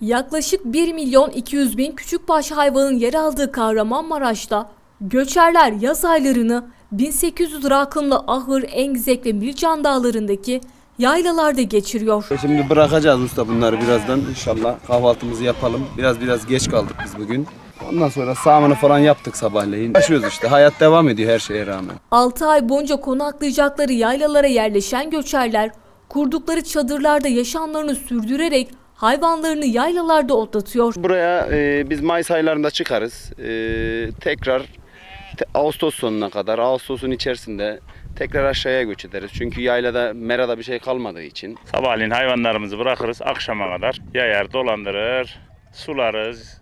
Yaklaşık 1 milyon 200 bin küçükbaş hayvanın yer aldığı Kahramanmaraş'ta göçerler yaz aylarını 1800 rakımlı Ahır, Engizek ve Milcan dağlarındaki yaylalarda geçiriyor. Şimdi bırakacağız usta bunları birazdan inşallah kahvaltımızı yapalım. Biraz biraz geç kaldık biz bugün. Ondan sonra sağımını falan yaptık sabahleyin. Yaşıyoruz işte hayat devam ediyor her şeye rağmen. 6 ay boyunca konaklayacakları yaylalara yerleşen göçerler kurdukları çadırlarda yaşamlarını sürdürerek hayvanlarını yaylalarda otlatıyor. Buraya e, biz Mayıs aylarında çıkarız. E, tekrar te- Ağustos sonuna kadar, Ağustos'un içerisinde tekrar aşağıya göç ederiz. Çünkü yaylada, merada bir şey kalmadığı için. Sabahleyin hayvanlarımızı bırakırız akşama kadar. Yayar, dolandırır, sularız.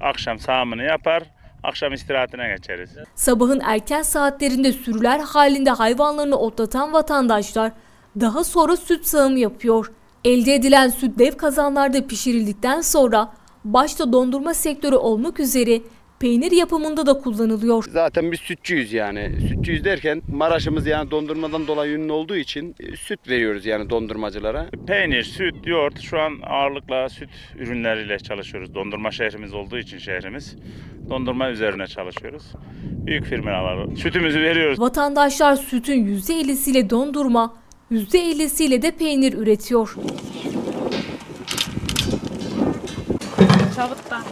Akşam sağımını yapar, akşam istirahatine geçeriz. Sabahın erken saatlerinde sürüler halinde hayvanlarını otlatan vatandaşlar daha sonra süt sağımı yapıyor. Elde edilen süt dev kazanlarda pişirildikten sonra başta dondurma sektörü olmak üzere peynir yapımında da kullanılıyor. Zaten biz sütçüyüz yani. Sütçüyüz derken Maraş'ımız yani dondurmadan dolayı ünlü olduğu için e, süt veriyoruz yani dondurmacılara. Peynir, süt, yoğurt şu an ağırlıkla süt ürünleriyle çalışıyoruz. Dondurma şehrimiz olduğu için şehrimiz. Dondurma üzerine çalışıyoruz. Büyük firmalar sütümüzü veriyoruz. Vatandaşlar sütün %50'siyle dondurma, %50'siyle de peynir üretiyor. Çabuktan.